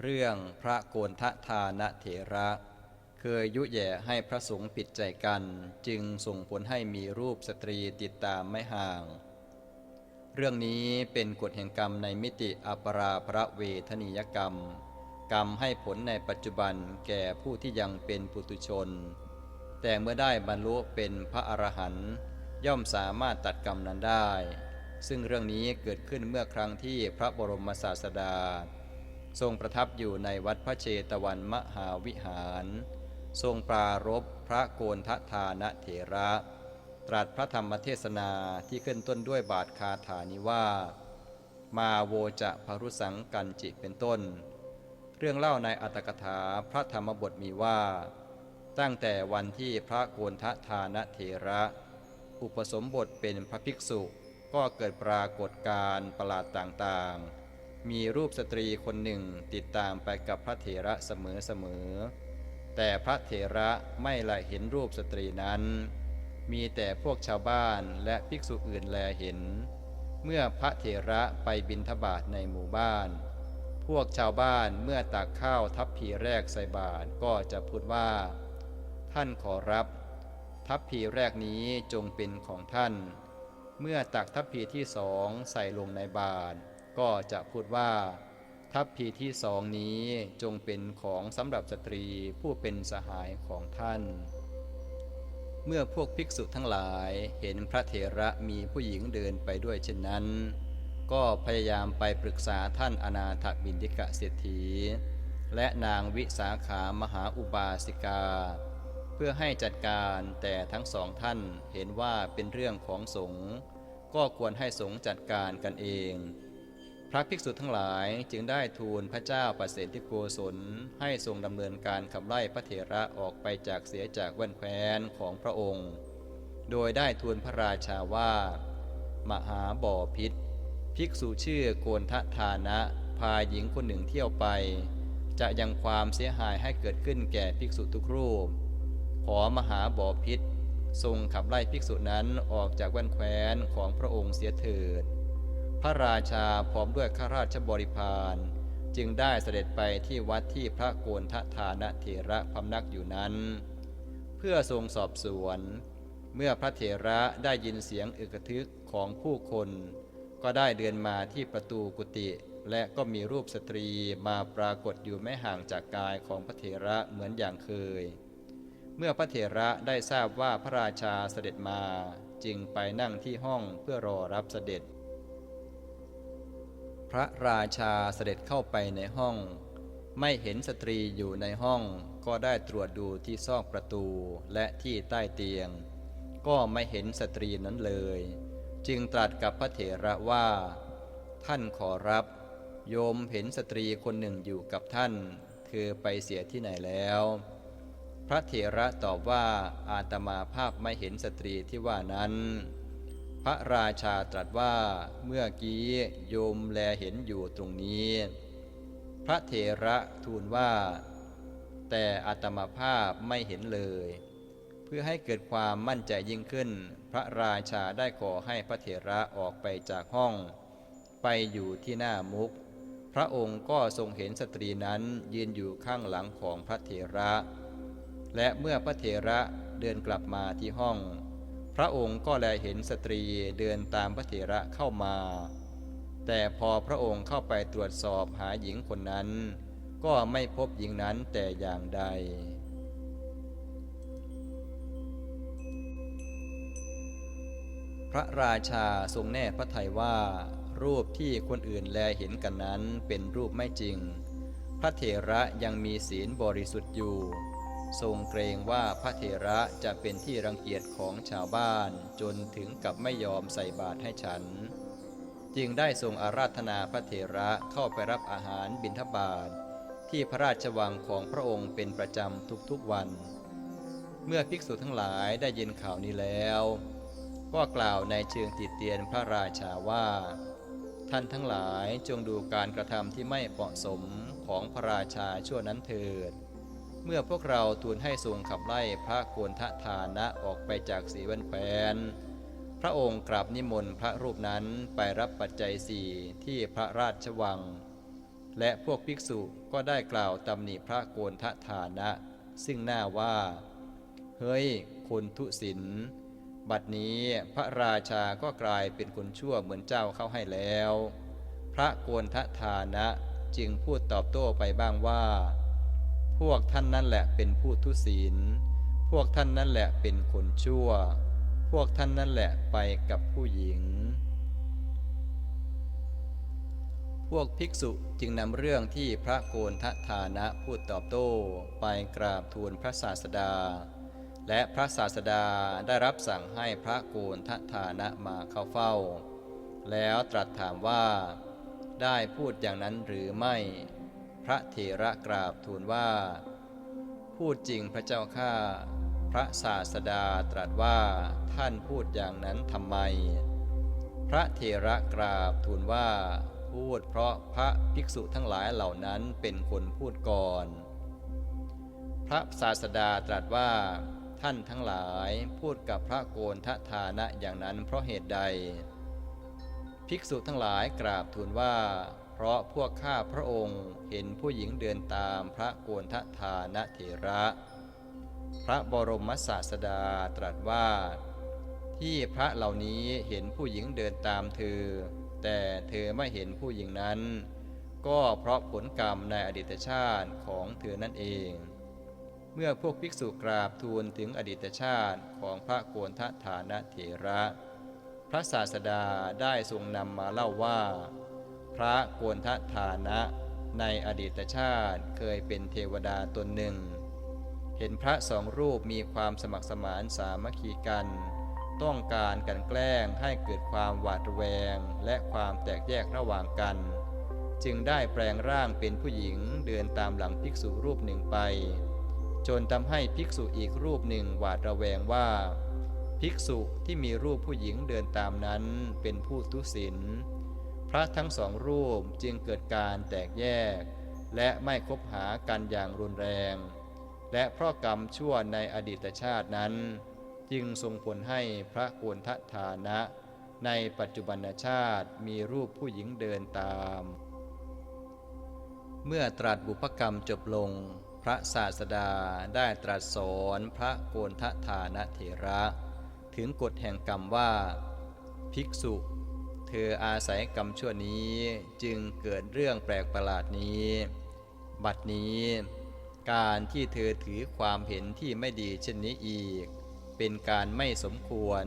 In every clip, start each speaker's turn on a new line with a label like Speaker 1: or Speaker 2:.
Speaker 1: เรื่องพระโกนททานเถระ เคยยุแย่ให้พระสงฆ์ปิดใจกัน จึงส่งผลให้มีรูปสตรีติดตามไม่ห่าง เรื่องนี้เป็นกฎแห่งกรรมในมิติอปราพระเวทนิยกรรม กรรมให้ผลในปัจจุบันแก่ผู้ที่ยังเป็นปุตุชน แต่เมื่อได้บรรลุเป็นพระอรหันต์ย่อมสามารถตัดกรรมนั้นได้ ซึ่งเรื่องนี้เกิดขึ้นเมื่อครั้งที่พระบรมศาสดา ทรงประทับอยู่ในวัดพระเชตวันมหาวิหาร ทรงปรารบพระโกนททานเถระ ตรัสพระธรรมเทศนาที่ขึ้นต้นด้วยบาทคาถานิว่า มาโวจะพรุสังกันจิเป็นต้น เรื่องเล่าในอัตถกถาพระธรรมบทมีว่า ตั้งแต่วันที่พระโกนททานเถระ อุปสมบทเป็นพระภิกษุก็เกิดปรากฏการณ์ประหลาดต่างๆ มีรูปสตรีคนหนึ่งติดตามไปกับพระเถระเสมอๆแต่พระเถระไม่ละเห็นรูปสตรีนั้น มีแต่พวกชาวบ้านและภิกษุอื่นแลเห็น เมื่อพระเถระไปบิณฑบาตในหมู่บ้าน พวกชาวบ้านเมื่อตักข้าวทัพพีแรกใส่บาตรก็จะพูดว่า ท่านขอรับทัพพีแรกนี้จงเป็นของท่าน เมื่อตักทัพพีที่สองใส่ลงในบาตร ก็จะพูดว่า ทัพพีที่สองนี้จงเป็นของสำหรับสตรีผู้เป็นสหายของท่าน เมื่อพวกภิกษุทั้งหลายเห็นพระเถระมีผู้หญิงเดินไปด้วยเช่นนั้น ก็พยายามไปปรึกษาท่านอนาถบินดิกะเศรษฐี และนางวิสาขามหาอุบาสิกาเพื่อให้จัดการแต่ทั้งสองท่านเห็นว่าเป็นเรื่องของสงฆ์ก็ควรให้สงฆ์จัดการกันเอง ระภิกษุทั้งหลายจึงได้ทูลพระเจ้าประเสริฐิโกศลให้ทรงดำเนินการขับไล่พระเถระออกไปจากเสียจากแว่นแคว้นของพระองค์ โดยได้ทูลพระราชาว่า มหาบ่อพิษ ภิกษุชื่อโกนทธานะ พาหญิงคนหนึ่งเที่ยวไป จะยังความเสียหายให้เกิดขึ้นแก่ภิกษุทุกรูป ขอมหาบ่อพิษทรงขับไล่ภิกษุนั้นออกจากแว่นแคว้นของพระองค์เสียเถิด พระราชาพร้อมด้วยข้าราชบริพารจึงได้เสด็จไปที่วัดที่พระโกนทธานะเถระพำนักอยู่นั้น เพื่อทรงสอบสวน เมื่อพระเถระได้ยินเสียงอึกทึกของผู้คน ก็ได้เดินมาที่ประตูกุฏิและก็มีรูปสตรีมาปรากฏอยู่ไม่ห่างจากกายของพระเถระเหมือนอย่างเคย เมื่อพระเถระได้ทราบว่าพระราชาเสด็จมาจึงไปนั่งที่ห้องเพื่อรอรับเสด็จ พระราชาเสด็จเข้าไปในห้อง ไม่เห็นสตรีอยู่ในห้อง ก็ได้ตรวจดูที่ซอกประตูและที่ใต้เตียง ก็ไม่เห็นสตรีนั้นเลย จึงตรัสกับพระเถระว่า ท่านขอรับ โยมเห็นสตรีคนหนึ่งอยู่กับท่าน เธอไปเสียที่ไหนแล้ว พระเถระตอบว่าอาตมาภาพไม่เห็นสตรีที่ว่านั้น พระราชาตรัสว่าเมื่อกี้โยมแลเห็นอยู่ตรงนี้ พระเถระทูลว่า แต่อาตมาภาพไม่เห็นเลย เพื่อให้เกิดความมั่นใจยิ่งขึ้น พระราชาได้ขอให้พระเถระออกไปจากห้อง ไปอยู่ที่หน้ามุก พระองค์ก็ทรงเห็นสตรีนั้นยืนอยู่ข้างหลังของพระเถระ และเมื่อพระเถระเดินกลับมาที่ห้อง พระองค์ก็แลเห็นสตรีเดินตามพระเถระเข้ามา แต่พอพระองค์เข้าไปตรวจสอบหาหญิงคนนั้น ก็ไม่พบหญิงนั้นแต่อย่างใด พระราชาทรงแน่พระทัยว่า รูปที่คนอื่นแลเห็นกันนั้นเป็นรูปไม่จริง พระเถระยังมีศีลบริสุทธิ์อยู่ ทรงเกรงว่าพระเถระจะเป็นที่รังเกียจของชาวบ้านจนถึงกับไม่ยอมใส่บาตรให้ฉัน จึงได้ทรงอาราธนาพระเถระเข้าไปรับอาหารบิณฑบาตที่พระราชวังของพระองค์เป็นประจำทุกๆวัน เมื่อภิกษุทั้งหลายได้ยินข่าวนี้แล้ว ก็กล่าวในเชิงติดเตียนพระราชาว่า ท่านทั้งหลายจงดูการกระทำที่ไม่เหมาะสมของพระราชาชั่วนั้นเถิด เมื่อพวกเราทูลให้ทรงขับไล่พระโกนทะฐานะออกไปจากสีวันแควนพระองค์กราบนิมนต์พระรูปนั้นไปรับปัจจัยสี่ที่พระราชวัง และพวกภิกษุก็ได้กล่าวตำหนิพระโกนทะฐานะ ซึ่งหน้าว่า เฮ้ย คนทุศิลบัดนี้พระราชาก็กลายเป็นคนชั่วเหมือนเจ้าเข้าให้แล้ว พระโกนทะฐานะจึงพูดตอบโต้ไปบ้างว่า พวกท่านนั่นแหละเป็นผู้ทุศีล พวกท่านนั่นแหละเป็นคนชั่ว พวกท่านนั่นแหละไปกับผู้หญิง พวกภิกษุจึงนำเรื่องที่พระโกนทฐานะพูดตอบโต้ ไปกราบทูลพระศาสดา และพระศาสดาได้รับสั่งให้พระโกนทฐานะมาเข้าเฝ้า แล้วตรัสถามว่า ได้พูดอย่างนั้นหรือไม่ พระเถระกราบทูลว่า พูดจริงพระเจ้าข้าพระศาสดาตรัสว่าท่านพูดอย่างนั้นทำไม พระเถระกราบทูลว่า พูดเพราะพระภิกษุทั้งหลายเหล่านั้นเป็นคนพูดก่อน พระศาสดาตรัสว่า ท่านทั้งหลายพูดกับพระโกนทฐานะอย่างนั้นเพราะเหตุใด ภิกษุทั้งหลายกราบทูลว่า เพราะพวกข้าพระองค์เห็นผู้หญิงเดินตามพระโกนทฐานะเถระ พระบรมศาสดาตรัสว่า ที่พระเหล่านี้เห็นผู้หญิงเดินตามเธอ แต่เธอไม่เห็นผู้หญิงนั้น ก็เพราะผลกรรมในอดีตชาติของเธอนั่นเอง เมื่อพวกภิกษุกราบทูลถึงอดีตชาติของพระโกนทฐานะเถระ พระศาสดาได้ทรงนำมาเล่าว่า พระโกนทฐานะ ในอดีตชาติเคยเป็นเทวดาตนหนึ่ง เห็นพระสองรูปมีความสมัครสมานสามัคคีกัน ต้องการกันแกล้งให้เกิดความหวาดระแวงและความแตกแยกระหว่างกัน จึงได้แปลงร่างเป็นผู้หญิงเดินตามหลังภิกษุรูปหนึ่งไป จนทำให้ภิกษุอีกรูปหนึ่งหวาดระแวงว่า ภิกษุที่มีรูปผู้หญิงเดินตามนั้นเป็นผู้ทุศีล ระทั้งสองรูปจึงเกิดการแตกแยก และไม่คบหากันอย่างรุนแรง และเพราะกรรมชั่วในอดีตชาตินั้น จึงส่งผลให้พระโกนทฐานะ ในปัจจุบันชาติมีรูปผู้หญิงเดินตาม เมื่อตรัสบุพกรรมจบลง พระศาสดาได้ตรัสสอนพระโกนทฐานะเถระ ถึงกฎแห่งกรรมว่า ภิกษุ ออาศัยกรรมชั่วนี้จึงเกิดเรื่องแปลกประหลาดนี้ บัดนี้ การที่เธอถือความเห็นที่ไม่ดีเช่นนี้อีก เป็นการไม่สมควร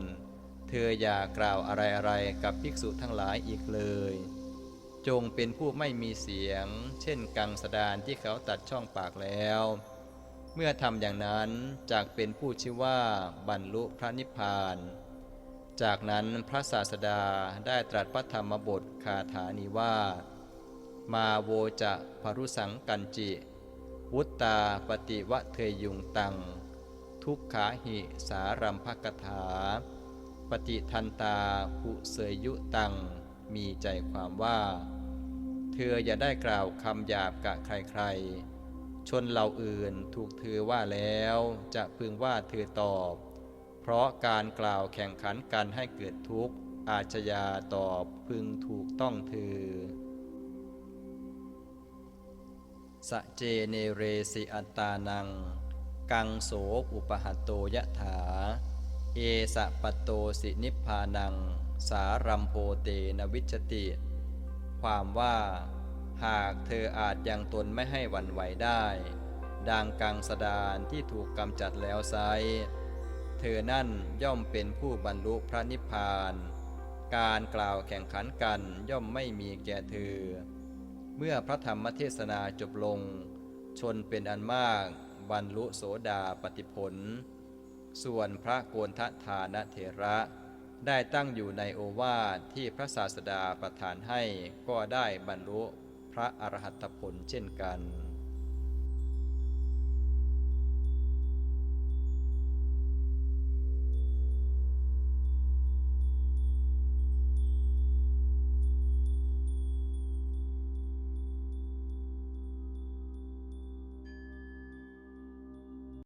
Speaker 1: เธออย่ากล่าวอะไรๆกับภิกษุทั้งหลายอีกเลย จงเป็นผู้ไม่มีเสียง เช่นกังสดานที่เขาตัดช่องปากแล้ว เมื่อทำอย่างนั้นจากเป็นผู้ชื่อว่าบรรลุพระนิพพาน จากนั้นพระศาสดาได้ตรัสพระธรรมบทคาถานี้ว่า มาโวจะพรุสังกันจิ วุตตาปฏิวะเทยุงตัง ทุกขาหิสารัมภกถา ปฏิทันตาภูเสยยุตัง มีใจความว่า เธออย่าได้กล่าวคำหยาบกะใครๆ ชนเหล่าอื่นถูกเธอว่าแล้วจะพึงว่าเธอตอบ เพราะการกล่าวแข่งขันกันให้เกิดทุกข์ อาชญาตอบพึงถูกต้องเธอสะเจเนเรสิอัตานัง กังโสอุปหัตโตยะถา เอสะปะโตสินิพพานัง สารัมโพเตนวิชติ ความว่า หากเธออาจยังตนไม่ให้หวั่นไหวได้ ดังกังสดานที่ถูกกำจัดแล้วไซ เธอนั่นย่อมเป็นผู้บรรลุพระนิพพาน การกล่าวแข่งขันกันย่อมไม่มีแก่เธอ เมื่อพระธรรมเทศนาจบลง ชนเป็นอันมากบรรลุโสดาปติผล ส่วนพระโกนทฐานะเถระได้ตั้งอยู่ในโอวาทที่พระศาสดาประทานให้ก็ได้บรรลุพระอรหัตผลเช่นกัน